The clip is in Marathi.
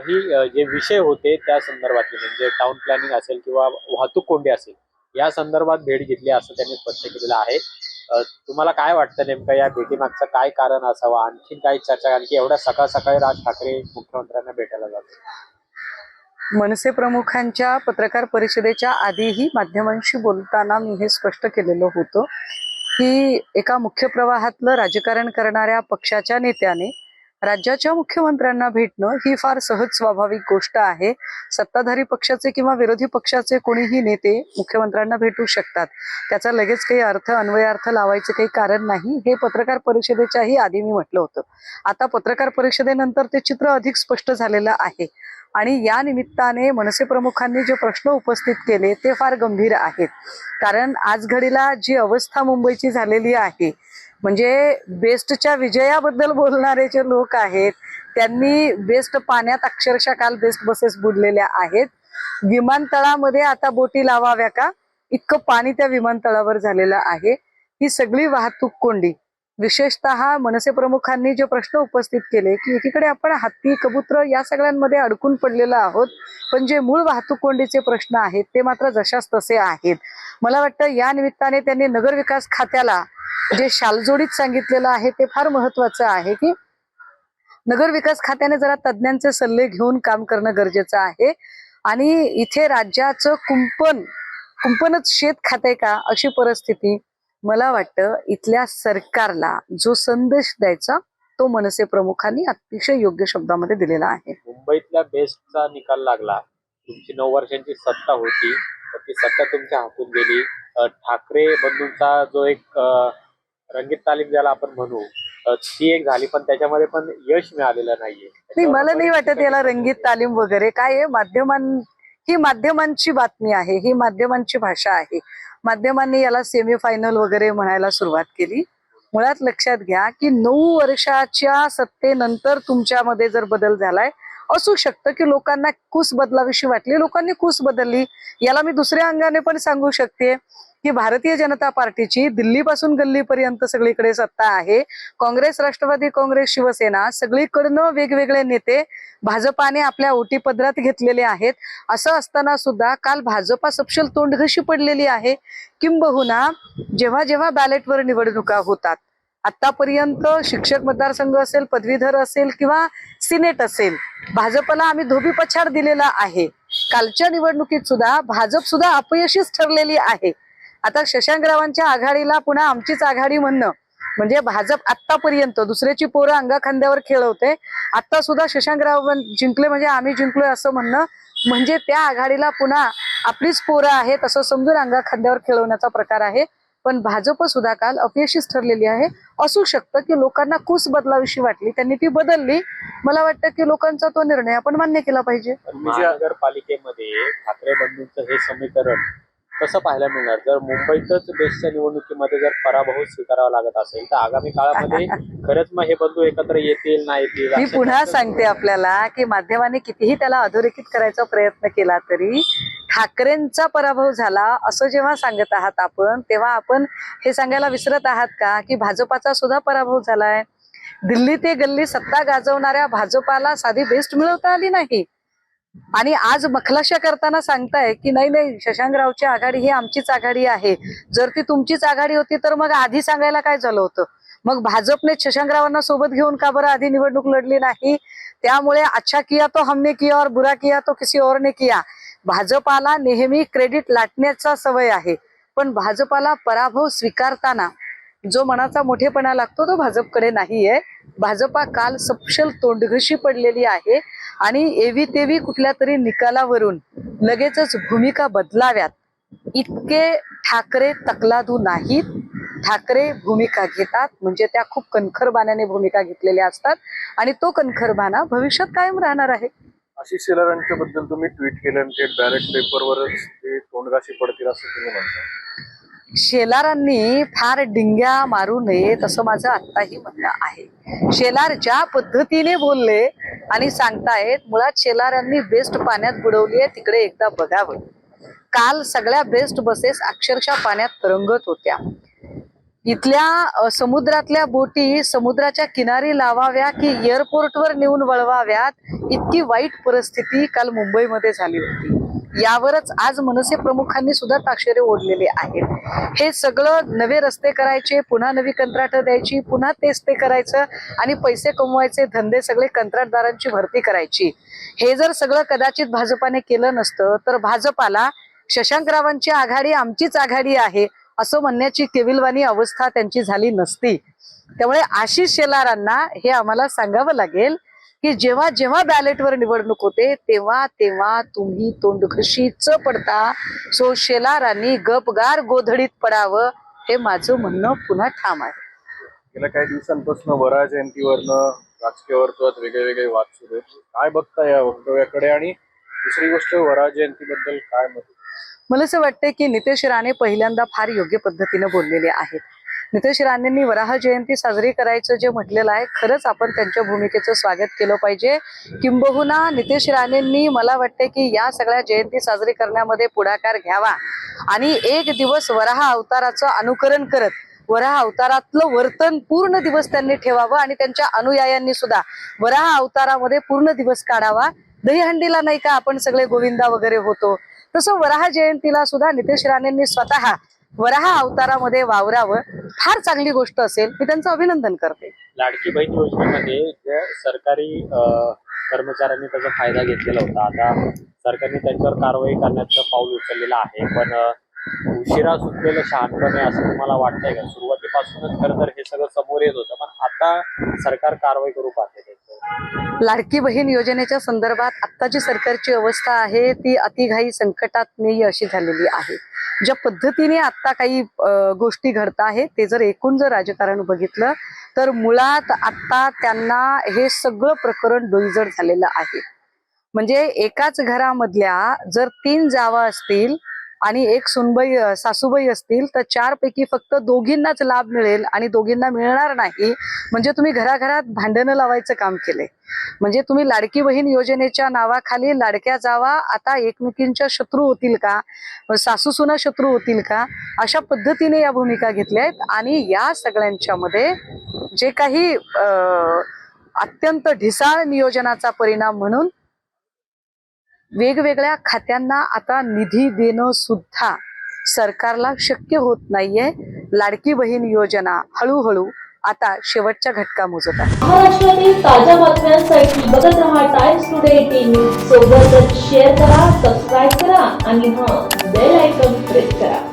ही जे विषय होते त्या संदर्भातले म्हणजे टाउन प्लॅनिंग असेल किंवा वाहतूक कोंडी असेल या संदर्भात भेट घेतली असं त्यांनी स्पष्ट केलेलं आहे. तुम्हाला काय वाटतं नेमकं या भेटीमागचं काय कारण असावं? आणखी काही चर्चा कारण की एवढ्या सकाळ सकाळी राज ठाकरे मुख्यमंत्र्यांना भेटायला जातो मनसे प्रमुखांच्या पत्रकार परिषदेच्या आधीही माध्यमांशी बोलताना मी हे स्पष्ट केलेलं होतं की एका मुख्य प्रवाहातलं राजकारण करणाऱ्या पक्षाच्या नेत्याने राज्याच्या मुख्यमंत्र्यांना भेटणं ही फार सहज स्वाभाविक गोष्ट आहे. सत्ताधारी पक्षाचे किंवा विरोधी पक्षाचे कोणीही नेते मुख्यमंत्र्यांना भेटू शकतात. त्याचा लगेच काही अर्थ अन्वयार्थ लावायचे काही कारण नाही हे पत्रकार परिषदेच्याही आधी मी म्हटलं होतं. आता पत्रकार परिषदेनंतर ते चित्र अधिक स्पष्ट झालेलं आहे. आणि या निमित्ताने मनसे प्रमुखांनी जे प्रश्न उपस्थित केले ते फार गंभीर आहेत. कारण आज घडीला जी अवस्था मुंबईची झालेली आहे म्हणजे बेस्टच्या विजयाबद्दल बोलणारे जे लोक आहेत त्यांनी बेस्ट पाण्यात अक्षरशः काल बेस्ट बसेस बुडलेल्या आहेत. विमानतळामध्ये आता बोटी लावाव्या का? इतकं पाणी त्या विमानतळावर झालेलं आहे. ही सगळी वाहतूक कोंडी. विशेषतः मनसे प्रमुखांनी जे प्रश्न उपस्थित केले की एकीकडे आपण हत्ती कबूतर या सगळ्यांमध्ये अडकून पडलेलो आहोत पण जे मूळ वाहतूक कोंडीचे प्रश्न आहेत ते मात्र जशाच तसे आहेत. मला वाटतं या निमित्ताने त्यांनी नगर विकास खात्याला जे शालजोडीत सांगितलेलं आहे ते फार महत्वाचं आहे की नगर विकास खात्याने जरा तज्ज्ञांचे सल्ले घेऊन काम करणं गरजेचं आहे. आणि इथे राज्याचं कुंपण कुंपणच शेत खाते का अशी परिस्थिती मला वाटतं इथल्या सरकारला जो संदेश द्यायचा तो मनसे प्रमुखांनी अतिशय योग्य शब्दामध्ये दिलेला आहे. मुंबईतल्या बेस्टचा निकाल लागला. तुमची नऊ वर्षांची सत्ता होती. तर ती सत्ता तुमच्या हातून गेली. ठाकरे बंधूंचा जो एक रंगीत तालीम ज्याला आपण म्हणू ती एक झाली पण त्याच्यामध्ये पण यश मिळालेलं नाहीये. नाही मला नाही वाटत याला रंगीत तालीम वगैरे. काय आहे? माध्यमां ही माध्यमांची बातमी आहे ही माध्यमांची भाषा आहे. माध्यमांनी याला सेमीफायनल वगैरे म्हणायला सुरुवात केली. मुळात लक्षात घ्या की नऊ वर्षाच्या सत्तेनंतर तुमच्यामध्ये जर बदल झालाय असू शकतं की लोकांना कुस बदलाविषयी वाटली. लोकांनी कुस बदलली. याला मी दुसऱ्या अंगाने पण सांगू शकते की भारतीय जनता पार्टीची दिल्लीपासून गल्लीपर्यंत सगळीकडे सत्ता आहे. काँग्रेस राष्ट्रवादी काँग्रेस शिवसेना सगळीकडनं वेगवेगळे नेते भाजपाने आपल्या ओटीपदरात घेतलेले आहेत. असं असताना सुद्धा काल भाजपा सपशल तोंडघशी पडलेली आहे. किंबहुना जेव्हा जेव्हा बॅलेटवर निवडणुका होतात आतापर्यंत शिक्षक मतदारसंघ असेल पदवीधर असेल किंवा सिनेट असेल भाजपला आम्ही धोबी पछाड दिलेला आहे. कालच्या निवडणुकीत सुद्धा भाजप सुद्धा अपयशीच ठरलेली आहे. आता शशांकरावांच्या आघाडीला पुन्हा आमचीच आघाडी म्हणणं म्हणजे भाजप आतापर्यंत दुसऱ्याची पोरं अंगा खांद्यावर खेळवते आता सुद्धा शशांकराव जिंकले म्हणजे आम्ही जिंकलोय असं म्हणणं म्हणजे त्या आघाडीला पुन्हा आपलीच पोरं आहेत असं समजून अंगा खांद्यावर खेळवण्याचा प्रकार आहे. पण भाजप सुद्धा काल अपयशीच ठरलेली आहे. असू शकतं की लोकांना कुस बदलाविषयी वाटली. त्यांनी ती बदलली. मला वाटतं की लोकांचा तो निर्णय आपण मान्य केला पाहिजे. महानगरपालिकेमध्ये ठाकरे बंधूंचं हे समीकरण कसं पाहायला मिळणार? जर मुंबईतच बेस्टच्या निवडणुकीमध्ये जर पराभव स्वीकारावा लागत असेल तर आगामी काळामध्ये खरंच मग हे बंधू एकत्र येतील नाही येतील मी पुन्हा सांगते आपल्याला की माध्यमांनी कितीही त्याला अधोरेखित करायचा प्रयत्न केला तरी ठाकरेंचा पराभव झाला असं जेव्हा सांगत आहात आपण तेव्हा आपण हे सांगायला विसरत आहात का की भाजपाचा सुद्धा पराभव झालाय? दिल्ली ते गल्ली सत्ता गाजवणाऱ्या भाजपाला साधी बेस्ट मिळवता आली नाही. आणि आज मखलाशा करताना सांगताय की नाही नाही शशांकरावची आघाडी ही आमचीच आघाडी आहे. जर ती तुमचीच आघाडी होती तर मग आधी सांगायला काय झालं होतं? मग भाजपने शशांकरावांना सोबत घेऊन का बरं आधी निवडणूक लढली नाही? त्यामुळे अच्छा किया तो हमने किया और बुरा किया तो किसी और ने किया. भाजपाला नेहमी क्रेडिट लाटण्याचा सवय आहे. पण भाजपाला पराभव स्वीकारताना जो मनाचा मोठेपणा लागतो तो भाजपकडे नाहीये. भाजपा काल सपशल तोंडघशी पडलेली आहे आणि एवी तेवी कुठल्या तरी निकालावरून लगेचच भूमिका बदलाव्यात. इतके ठाकरे तकलादू नाहीत. ठाकरे भूमिका घेतात म्हणजे त्या खूप कणखरबाण्याने भूमिका घेतलेल्या असतात आणि तो कणखरबाणा भविष्यात कायम राहणार आहे. आशिष शेलारांच्या बद्दल तुम्ही ट्विट केलं आणि ते बॅलेट पेपरवरच ते तोंडगाशी पडतील असं तुम्ही म्हणता. शेलारांनी फार डिंग्या मारू नये असं माझं आत्ताही म्हणणं आहे. शेलार ज्या पद्धतीने बोलले आणि सांगतायत मुळात शेलारांनी बेस्ट पाण्यात बुडवली आहे तिकडे एकदा बघावं. काल सगळ्या बेस्ट बसेस अक्षरशः पाण्यात तरंगत होत्या. इथल्या समुद्रातल्या बोटी समुद्राच्या किनारी लावाव्या की एअरपोर्टवर नेऊन वळवाव्यात इतकी वाईट परिस्थिती काल मुंबईमध्ये झाली होती. यावरच आज मनसे प्रमुखांनी सुद्धा ताक्षरे ओढलेले आहेत. हे सगळं नवे रस्ते करायचे पुन्हा नवी कंत्राट द्यायची पुन्हा तेच ते करायचं आणि पैसे कमवायचे धंदे सगळे कंत्राटदारांची भरती करायची. हे जर सगळं कदाचित भाजपाने केलं नसतं तर भाजपाला शशांकरावांची आघाडी आमचीच आघाडी आहे. असं म्हणण्याची केविलवाणी अवस्था त्यांची झाली नसती. त्यामुळे आशिष शेलारांना हे आम्हाला सांगावं लागेल की जेव्हा जेव्हा बॅलेटवर निवडणूक होते तेव्हा तेव्हा तुम्ही तोंडघशीच पडता. सो शेलारांनी गपगार गोधडीत पडावं हे माझं म्हणणं पुन्हा ठाम आहे. गेल्या काही दिवसांपासून वरा जयंतीवरनं राजकीय वर्तुळात वेगळे वेगळे वाद सुरू आहेत. काय बघता या वक्तव्याकडे? आणि दुसरी गोष्ट वरा जयंतीबद्दल काय मत मला असं वाटतं की नितेश राणे पहिल्यांदा फार योग्य पद्धतीनं बोललेले आहेत. नितेश राणेंनी वराह जयंती साजरी करायचं जे म्हटलेलं आहे खरंच आपण त्यांच्या भूमिकेचं स्वागत केलं पाहिजे. किंबहुना नितेश राणेंनी मला वाटते की या सगळ्या जयंती साजरी करण्यामध्ये पुढाकार घ्यावा. आणि एक दिवस वराह अवताराचं अनुकरण करत वराह अवतारातलं वर्तन पूर्ण दिवस त्यांनी ठेवावं आणि त्यांच्या अनुयायांनी सुद्धा वराह अवतारामध्ये पूर्ण दिवस काढावा. दहीहंडीला नाही का आपण सगळे गोविंदा वगैरे होतो तसं वराह जयंतीला सुद्धा नितेश राणेंनी स्वतः वराह अवतारामध्ये वावरावं फार चांगली गोष्ट असेल मी त्यांचं अभिनंदन करते. लाडकी बहीण योजनेमध्ये सरकारी कर्मचाऱ्यांनी त्याचा फायदा घेतलेला होता. आता सरकारने त्यांच्यावर कारवाई करण्याचं पाऊल उचललेलं आहे पण उशिरा सुटलेलं शहाणपणे असं तुम्हाला वाटतंय का? सुरुवात पासूनच खर तर हे सगळं समोर येत होतं. पण आता सरकार कारवाई करू पाहते लाडकी बहीण योजनेच्या संदर्भात आत्ताची सरकारची अवस्था आहे ती अतिघाई संकटात्मीय अशी झालेली आहे. ज्या पद्धतीने आता काही गोष्टी घडत आहेत ते जर एकूण जर राजकारण बघितलं तर मुळात आता त्यांना हे सगळं प्रकरण डोईजड झालेलं आहे. म्हणजे एकाच घरामधल्या जर तीन जावा असतील आणि एक सुनबाई सासूबाई असतील तर चार पैकी फक्त दोघींनाच लाभ मिळेल आणि दोघींना मिळणार नाही. म्हणजे तुम्ही घराघरात भांडणं लावायचं काम केलंय. म्हणजे तुम्ही लाडकी बहीण योजनेच्या नावाखाली लाडक्या जावा आता एकमेकींच्या शत्रू होतील का? सासू सुना शत्रू होतील का? अशा पद्धतीने या भूमिका घेतल्या आहेत. आणि या सगळ्यांच्या मध्ये जे काही अत्यंत ढिसाळ नियोजनाचा परिणाम म्हणून वेगवेगळ्या खात्यांना आता निधी देणं सुद्धा सरकारला शक्य होत नाहीये. लाडकी बहीण योजना हळूहळू आता शेवटच्या घटका मोजत आहे. महाराष्ट्रातील ताज्या बातम्यांसाठी बघत राहा टाइम्स टुडे टीव्ही. सोबतच शेअर करा सबस्क्राईब करा आणि हा बेल आयकॉन प्रेस करा.